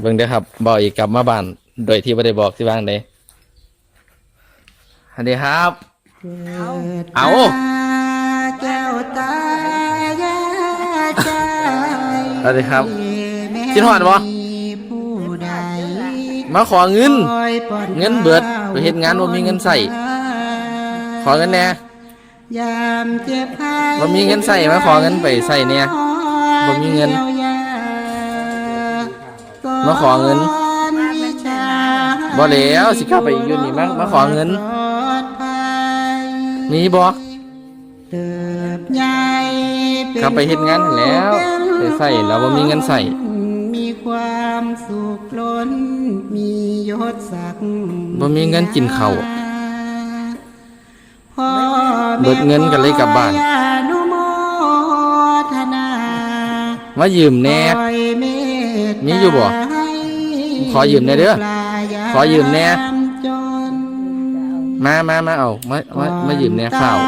เบิ่งเด้อครับบอกอีกกลับมาบ้าน โดยที่ไม่ได้บอกที่บ้านเลยสวัสดีครับ เอา แก้วตายาใจสวัสดีครับคิดฮอดบ่ ผู้ใดมาขอเงิน คอยป้อนเงินเบิดไปเฮ็ดงานบ่มีเงินใส่ ขอเงินแหน่ ยามเจ็บไข้บ่มีเงินใส่มาขอเงินไปใส่เนี่ยบ่มีเงิน ยียวยา มาขอเงินก่อนวิชาบ่แล้วสิกลับไปอีกอยู่นี่มามาขอเงินปลอดภัยมีบ่เติบใหญ่ป็นกลับไปเฮ็ดงานนั่นแล้วไปใส่แล้วบ่มีเงินใส่มีความสุขล้นมียศศักดิ์บ่มีเงินกินข้าวพ่อเบิดเงินกันเลยกลับบ้านขออนุโมทนามายืมแหน่คอยเมตตามีอยู่บ่ให้ ขอยืมแหน่เด้อลูกหลานขอยืมแหน่ยามจนมามามาเอามามามายืมแหน่ข้าว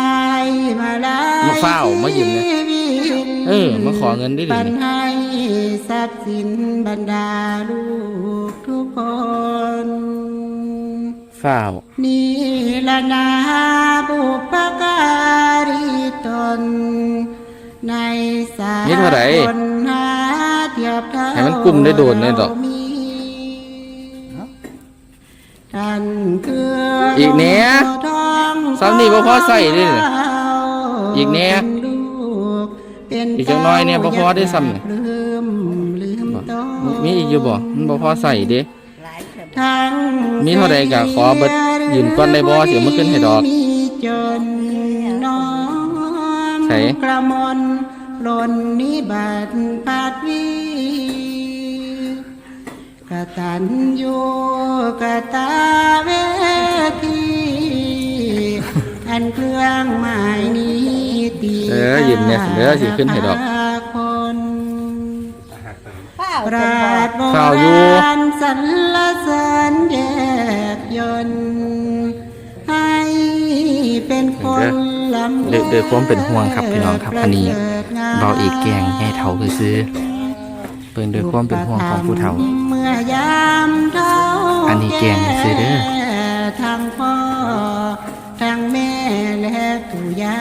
มาเฝ้ามายืมเนี่ยเออมาขอเงินได้ดิปันให้ทรัพย์สินบรรดาลูกทุกคนฝ้าวนี่ละนาบุปการีตน ในสานี่เท่าไหร่คนหาเทียบเท่าให้มันกลุ่มได้โดนเนี่ยดอก เรามีท่านคืออีกแหน่ทองซ้ำนี่บ่พอใส่เด้ออีกแหน่เป็นลูกเป็นอีกจักหน่อยเนี่ยบ่พอได้ซ้ำนี่ลืมลืมบ่ต้อมีอีกอยู่บ่มันบ่พอใส่เด้ทั้งมีเท่าใดก็ขอเบิดยืมก่อนได้บ่สิเอามาขึ้นให้ดอกมีจนน้องใส่กระมนหล่นนิบัติพัดวีกตันอยู่กตา ยืมเนี่ยเด้อสิขึ้นให้ดอกคนข้าวปราดโบข้าวอยู่ราณสรรเสริญแยบยนต์ให้เป็นคนลำเด้อเด้อความเป็นห่วงครับพี่น้องครับอันนี้เบาอีกแกงให้เฒ่าคือซื้อเบิ่งด้วยความเป็นห่วงของผู้เฒ่า เมื่อยามเฒ่าอันนี้แกงซื้อเด้อทั้งพ่อทั้งแม่และปู่ย่า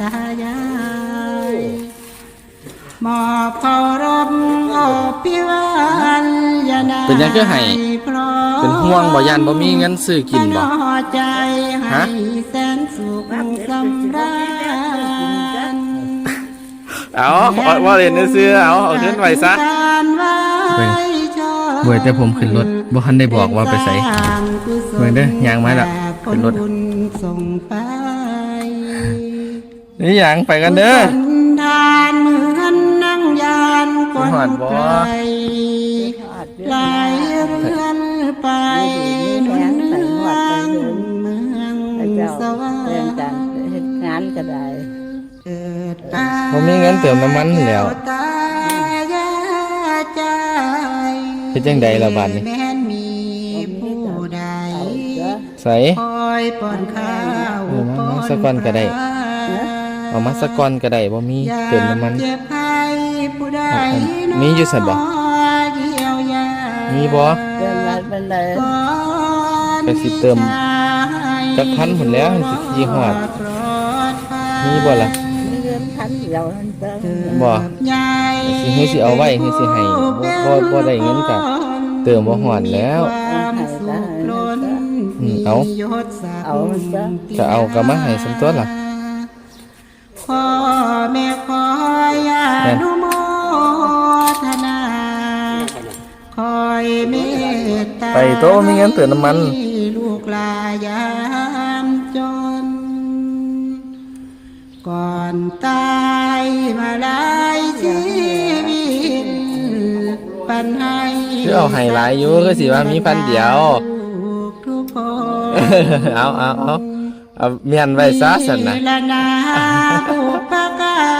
ตายาย มอบเคารพอบพิวันยานาเป็นหยังคือให้พร้อมเป็นห่วงบ่ยันบ่มีเงินซื้อกินบ่พอใจให้ฮะแสนสุขสำราญเอาเอาว่าเล่นซื้อเอาเอาขึ้นไว้ซะเบิ่งเบิ่งแต่ผมขึ้นรถบ่ทันได้บอกว่าไปไสเบิ่งเด้อย่างมาแล้วขึ้นรถผลบุญส่งไปนี่หยังไปกันเด้อ คนหอดบ่ไกลไหลเรือนไปหนุนเนืองเมืองพระเจ้าสวรรเรื่องค์การเฮ็ดงานก็ได้เกิดมาบ่มีเงินเติมน้ำมันแล้วตายาใจเฮ็ดจังใดล่ะบัดนี้แม้นมีผู้ใดเอาเด้อใส่คอยป้อนข้าวเออมาป้มาสักก้อนก็ได้เอามาสักก้อนก็ได้บ่มีเติมน้ำมัน ผู้ใดเอาเอามีอยู่ซั่นบ่เยียวยามีบ่เรื่องนั้นเป็นเลยก่อนก็สิเติมจักพันพุ่นแล้วมันสิสิฮอดปลอดภัยมีบ่ล่ะมีเรื่องพันเดียวนั่นเด้อบ่ใหญ่สิให้สิเอาไว้ให้สิให้บ่บ่บ่ได้เงินก็เติมบ่ฮอดแล้วความสุขล้นอืมเอายศศักดิ์เอาจ้ะก็เอาก็มาให้ซั่นตัวล่ะพ่อแม่ขอยานั่นนุโม ไปโตมีเงินเติมน้ำมันให้ลูกหลายามจน ก่อนตายมาหลายชีวิตปันให้คือเอาให้หลายอยู่ก็สิว่ามีพันเดียว ลูกทุกคนเอาเอาเอาเอาเมียนไว้ซะซั่นน่ะละนาบุปการี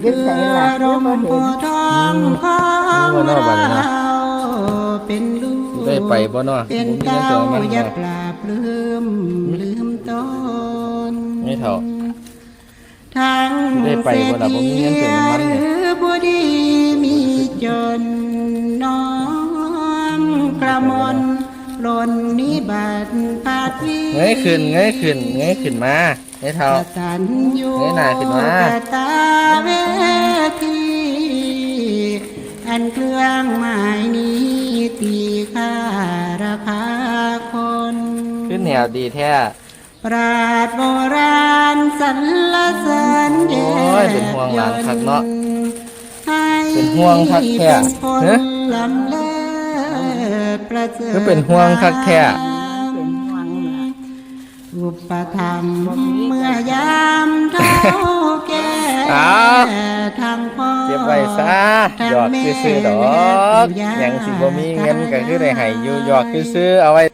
านคือรมโพธิ์ทองของเราเป็นลูกได้ไปบ่เนาะเป็นเต้าอย่าเนาปราบลืมลืมตนไม่เท่าทางได้ไปบ่ล่ะผมมีเงินเติมน้ำมันเนี่ยหรือบ่ดีมีจนน้องกระมนหล่นนิบัติปาดวีเงยขึ้นเงยขึ้นเงยขึ้นมา ไม่เท่ากตัญญูเงยหน้าขึ้นมา กตาเวที อันเครื่องหมายนี้ตีค่าราคาคน ขึ้นแนวดีแท้ ปราดโบราณสรรเสริญแย่โอ้ยเป็นห่วงหลานคักเนาะให้เป็นห่วงคักแท้เป็นคนเอ๊ะลำเลิศประเสริฐ คือเป็นห่วงคักแท้ ปธรรมเมื่อยามเท่าแก่อ้าวทางพ่อเก็บไว้ซะหยอกซื้อๆดอกหยังสิบ่มีเงินก็คือได้ให้อยู่หยอกซื้อๆเอาไว้